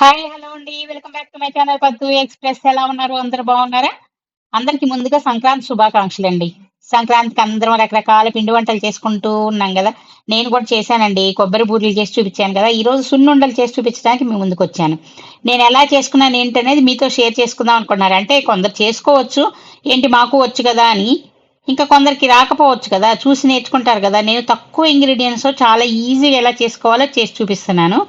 Hi hello అండి. Welcome back to my channel Paddu express. ఎలా ఉన్నారు? అందరు బాగున్నారా? అందరికి ముందుగా సంక్రాంతి శుభాకాంక్షలు అండి సంక్రాంతికి అందరం రకరకాల పిండి వంటలు చేసుకుంటూ ఉన్నాం కదా. నేను కూడా చేశానండి. కొబ్బరి బూరెలు చేసి చూపించాను కదా. ఈ రోజు సున్నుండలు చేసి చూపించడానికి మీ ముందుకు వచ్చాను. నేను ఎలా చేసుకున్నాను ఏంటనేది మీతో షేర్ చేసుకుందాం అనుకున్నారు. అంటే కొందరు చేసుకోవచ్చు ఏంటి మాకు వచ్చు కదా అని. ఇంకా కొందరికి రాకపోవచ్చు కదా. చూసి నేర్చుకుంటారు కదా. నేను తక్కువ ఇంగ్రీడియంట్స్ చాలా ఈజీగా ఎలా చేసుకోవాలో చేసి చూపిస్తున్నాను.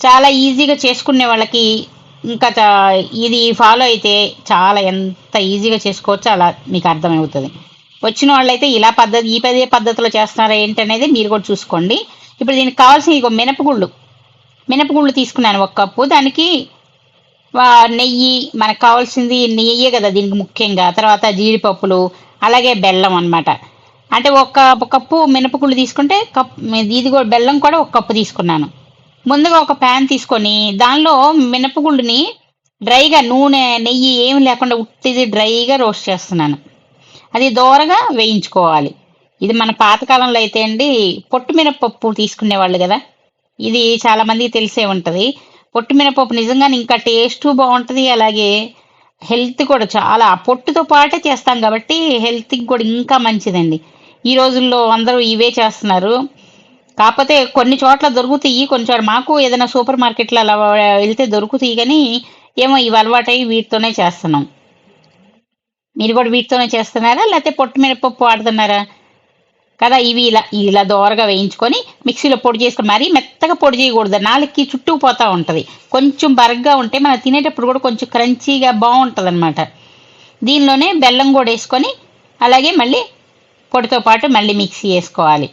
చాలా ఈజీగా చేసుకునే వాళ్ళకి ఇంకా చా- ఇది ఫాలో అయితే చాలా ఎంత ఈజీగా చేసుకోవచ్చో అలా మీకు అర్థమవుతుంది. వచ్చిన వాళ్ళైతే ఇలా పద్ధతి ఈ పదే పద్ధతిలో చేస్తున్నారా ఏంటనేది మీరు కూడా చూసుకోండి. ఇప్పుడు దీనికి కావాల్సిన ఇగో మినపగుళ్ళు. మినపగుళ్ళు తీసుకున్నాను ఒక కప్పు. దానికి నెయ్యి మనకు కావాల్సింది నెయ్యే కదా దీనికి ముఖ్యంగా. తర్వాత జీడిపప్పులు అలాగే బెల్లం అనమాట అంటే ఒక ఒక కప్పు మినపగుళ్ళు తీసుకుంటే కప్ ఇది కూడా బెల్లం కూడా ఒక కప్పు తీసుకున్నాను. ముందుగా ఒక ప్యాన్ తీసుకొని దానిలో మినపగుళ్ళని డ్రైగా నూనె నెయ్యి ఏమి లేకుండా ఉట్టిది డ్రైగా రోస్ట్ చేస్తున్నాను. అది దోరగా వేయించుకోవాలి. ఇది మన పాతకాలంలో అయితే అండి పొట్టు మినపప్పు తీసుకునేవాళ్ళు కదా. ఇది చాలా మందికి తెలిసే ఉంటుంది. పొట్టు మినపప్పు నిజంగానే ఇంకా టేస్ట్ బాగుంటుంది అలాగే హెల్త్ కూడా చాలా పొట్టుతో పాటే చేస్తాం కాబట్టి హెల్త్కి కూడా ఇంకా మంచిదండి. ఈ రోజుల్లో అందరూ ఇవే చేస్తున్నారు. కాకపోతే కొన్ని చోట్ల దొరుకుతాయి కొన్ని చోట్ల మాకు ఏదైనా సూపర్ మార్కెట్లో అలా వెళ్తే దొరుకుతాయి కానీ ఏమో ఇవి అలవాటై వీటితోనే చేస్తున్నాం. మీరు కూడా వీటితోనే చేస్తున్నారా? లేకపోతే పొట్టు మినపప్పు వాడుతున్నారా? కదా ఇవి ఇలా ఇలా దోరగా వేయించుకొని మిక్సీలో పొడి చేసుకొని మరీ మెత్తగా పొడి చేయకూడదు. నాలుగుకి చుట్టుకుపోతూ ఉంటుంది. కొంచెం బరగ్గా ఉంటే మనం తినేటప్పుడు కూడా కొంచెం క్రంచీగా బాగుంటుంది అనమాట దీనిలోనే బెల్లం కూడా వేసుకొని అలాగే మళ్ళీ పొడితో పాటు మళ్ళీ మిక్సీ వేసుకోవాలి.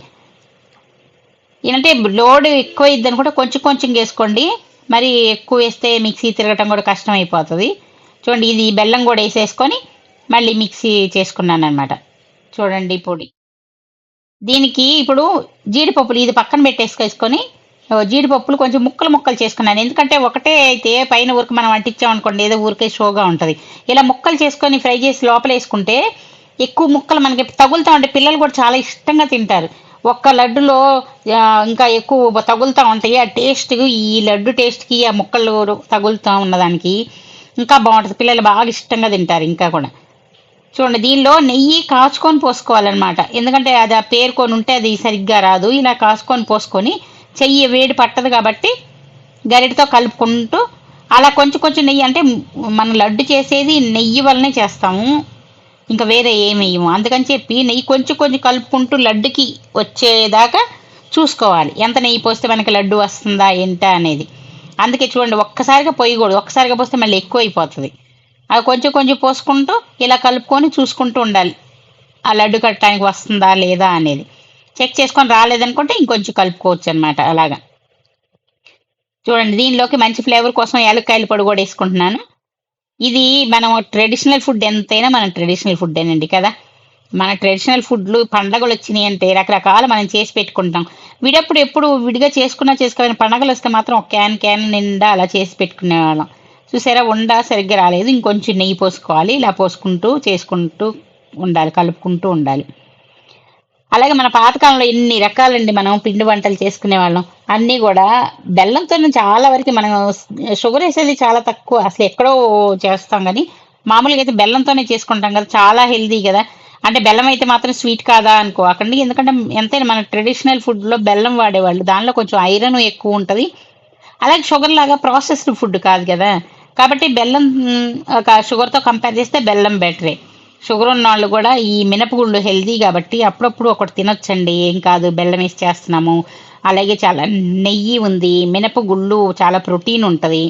ఏంటంటే లోడ్ ఎక్కువ ఇద్ది అనుకుంటే కొంచెం కొంచెం వేసుకోండి. మరి ఎక్కువ వేస్తే మిక్సీ తిరగటం కూడా కష్టం అయిపోతుంది చూడండి ఇది బెల్లం కూడా వేసేసుకొని మళ్ళీ మిక్సీ చేసుకున్నాను అనమాట చూడండి పొడి. దీనికి ఇప్పుడు జీడిపప్పులు ఇది పక్కన పెట్టేసుకొని జీడిపప్పులు కొంచెం ముక్కలు ముక్కలు చేసుకున్నాను. ఎందుకంటే ఒకటే అయితే పైన ఊరికి మనం అంటించాం అనుకోండి ఏదో ఊరికే షోగా ఉంటుంది. ఇలా ముక్కలు చేసుకొని ఫ్రై చేసి లోపల వేసుకుంటే ఎక్కువ ముక్కలు మనకి తగులుతూ ఉంటే పిల్లలు కూడా చాలా ఇష్టంగా తింటారు. ఒక్క లడ్డులో ఇంకా ఎక్కువ తగులుతూ ఉంటాయి. ఆ టేస్ట్ ఈ లడ్డు టేస్ట్కి ఆ ముక్కలు తగులుతూ ఉన్నదానికి ఇంకా బాగుంటుంది. పిల్లలు బాగా ఇష్టంగా తింటారు ఇంకా కూడా. చూడండి దీనిలో నెయ్యి కాచుకొని పోసుకోవాలన్నమాట. ఎందుకంటే అది ఆ పేరుకొని ఉంటే అది సరిగ్గా రాదు. ఇలా కాచుకొని పోసుకొని చెయ్యి వేడి పట్టదు కాబట్టి గరిటతో కలుపుకుంటూ అలా కొంచెం కొంచెం నెయ్యి అంటే మనం లడ్డు చేసేది నెయ్యి వల్లనే చేస్తాము. ఇంకా వేరే ఏమి అందుకని చెప్పి నెయ్యి కొంచెం కొంచెం కలుపుకుంటూ లడ్డుకి వచ్చేదాకా చూసుకోవాలి. ఎంత నెయ్యి పోస్తే మనకి లడ్డు వస్తుందా ఏంటా అనేది. అందుకే చూడండి ఒక్కసారిగా పోయకూడదు. ఒక్కసారిగా పోస్తే మళ్ళీ ఎక్కువ అయిపోతుంది అది కొంచెం కొంచెం పోసుకుంటూ ఇలా కలుపుకొని చూసుకుంటూ ఉండాలి. ఆ లడ్డు కట్టడానికి వస్తుందా లేదా అనేది. చెక్ చేసుకొని రాలేదనుకుంటే ఇంకొంచెం కలుపుకోవచ్చు అనమాట అలాగా. చూడండి దీనిలోకి మంచి ఫ్లేవర్ కోసం యాలక్కాయల పొడి కూడా వేసుకుంటున్నాను. ఇది మనం ట్రెడిషనల్ ఫుడ్ ఎంతైనా మన ట్రెడిషనల్ ఫుడ్ ఏనండి కదా? మన ట్రెడిషనల్ ఫుడ్లు పండగలు వచ్చినాయి అంటే రకరకాలు మనం చేసి పెట్టుకుంటాం. విడప్పుడు ఎప్పుడు విడిగా చేసుకున్నా చేసుకోవాలి పండగలు వస్తే మాత్రం ఒక క్యాన్ క్యాన్ నిండా అలా చేసి పెట్టుకునేవాళ్ళం. చూసారా? ఉండ సరిగ్గా రాలేదు. ఇంకొంచెం నెయ్యి పోసుకోవాలి. ఇలా పోసుకుంటూ చేసుకుంటూ ఉండాలి కలుపుకుంటూ ఉండాలి. అలాగే మన పాతకాలంలో ఎన్ని రకాలండి మనం పిండి వంటలు చేసుకునే వాళ్ళం. అన్నీ కూడా బెల్లంతో చాలా వరకు మనం షుగర్ వేసేది చాలా తక్కువ. అసలు ఎక్కడో చేస్తాం కానీ మామూలుగా అయితే బెల్లంతోనే చేసుకుంటాం కదా చాలా హెల్దీ కదా. అంటే బెల్లం అయితే మాత్రం స్వీట్ కాదా అనుకో అక్కడ ఎందుకంటే ఎంతైనా మన ట్రెడిషనల్ ఫుడ్లో బెల్లం వాడేవాళ్ళు. దానిలో కొంచెం ఐరన్ ఎక్కువ ఉంటుంది. అలాగే షుగర్ లాగా ప్రాసెస్డ్ ఫుడ్ కాదు కదా. కాబట్టి బెల్లం ఒక షుగర్తో కంపేర్ చేస్తే బెల్లం బెటరే. షుగర్ ఉన్న వాళ్ళు కూడా ఈ మినపగుళ్ళు హెల్దీ కాబట్టి అప్పుడప్పుడు ఒకటి తినొచ్చండి. ఏం కాదు బెల్లం వేసి చేస్తున్నాము. అలాగే చాలా నెయ్యి ఉంది. మినపగుళ్ళు చాలా ప్రోటీన్ ఉంటుంది.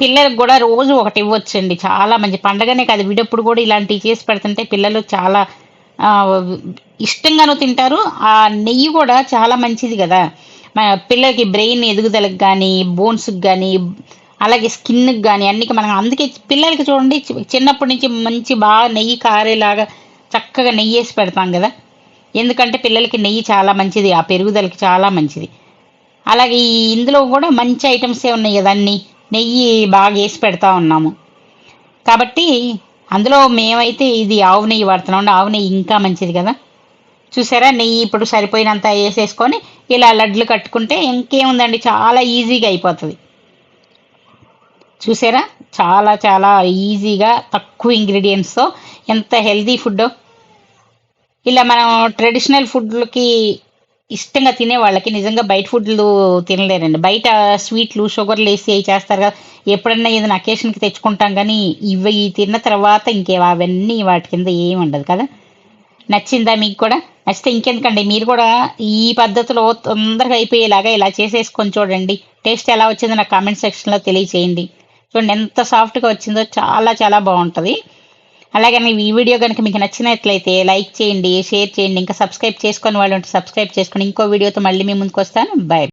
పిల్లలకు కూడా రోజు ఒకటి ఇవ్వచ్చండి. చాలా మంచి పండగనే కాదు. వీడప్పుడు కూడా ఇలాంటివి చేసి పెడుతుంటే పిల్లలు చాలా ఇష్టంగానూ తింటారు. ఆ నెయ్యి కూడా చాలా మంచిది కదా. పిల్లలకి బ్రెయిన్ ఎదుగుదలకు కానీ బోన్స్కి కానీ అలాగే స్కిన్కి కానీ అన్నికి మనం అందుకే పిల్లలకి చూడండి చిన్నప్పటి నుంచి మంచి బాగా నెయ్యి కారేలాగా చక్కగా నెయ్యి వేసి పెడతాం కదా. ఎందుకంటే పిల్లలకి నెయ్యి చాలా మంచిది ఆ పెరుగుదలకి చాలా మంచిది. అలాగే ఈ ఇందులో కూడా మంచి ఐటమ్సే ఉన్నాయి కదా అన్ని నెయ్యి బాగా వేసి పెడతా ఉన్నాము. కాబట్టి అందులో మేమైతే ఇది ఆవు నెయ్యి వాడుతున్నాం ఆవు నెయ్యి ఇంకా మంచిది కదా. చూసారా నెయ్యి ఇప్పుడు సరిపోయినంత వేసేసుకొని ఇలా లడ్లు కట్టుకుంటే ఇంకేముందండి చాలా ఈజీగా అయిపోతుంది. చూసారా? చాలా చాలా ఈజీగా తక్కువ ఇంగ్రీడియంట్స్తో ఎంత హెల్దీ ఫుడ్ ఇలా మనం ట్రెడిషనల్ ఫుడ్లకి ఇష్టంగా తినే వాళ్ళకి నిజంగా బయట ఫుడ్లు తినలేరండి. బయట స్వీట్లు షుగర్లు వేసి అవి చేస్తారు కదా. ఎప్పుడన్నా ఏదైనా అకేషన్కి తెచ్చుకుంటాం కానీ ఇవి తిన్న తర్వాత ఇంకే అవన్నీ వాటి కింద ఏమి ఉండదు కదా. నచ్చిందా మీకు కూడా? నచ్చితే ఇంకెందుకండి? మీరు కూడా ఈ పద్ధతిలో తొందరగా అయిపోయేలాగా ఇలా చేసేసుకొని చూడండి. టేస్ట్ ఎలా వచ్చిందో నాకు కామెంట్ సెక్షన్లో తెలియచేయండి. చూడండి ఎంత సాఫ్ట్గా వచ్చిందో చాలా చాలా బాగుంటుంది. అలాగే ఈ వీడియో కనుక మీకు నచ్చినట్లయితే లైక్ చేయండి షేర్ చేయండి ఇంకా సబ్స్క్రైబ్ చేసుకొని వాళ్ళు సబ్స్క్రైబ్ చేసుకొని ఇంకో వీడియోతో మళ్ళీ మీ ముందుకు వస్తాను. బై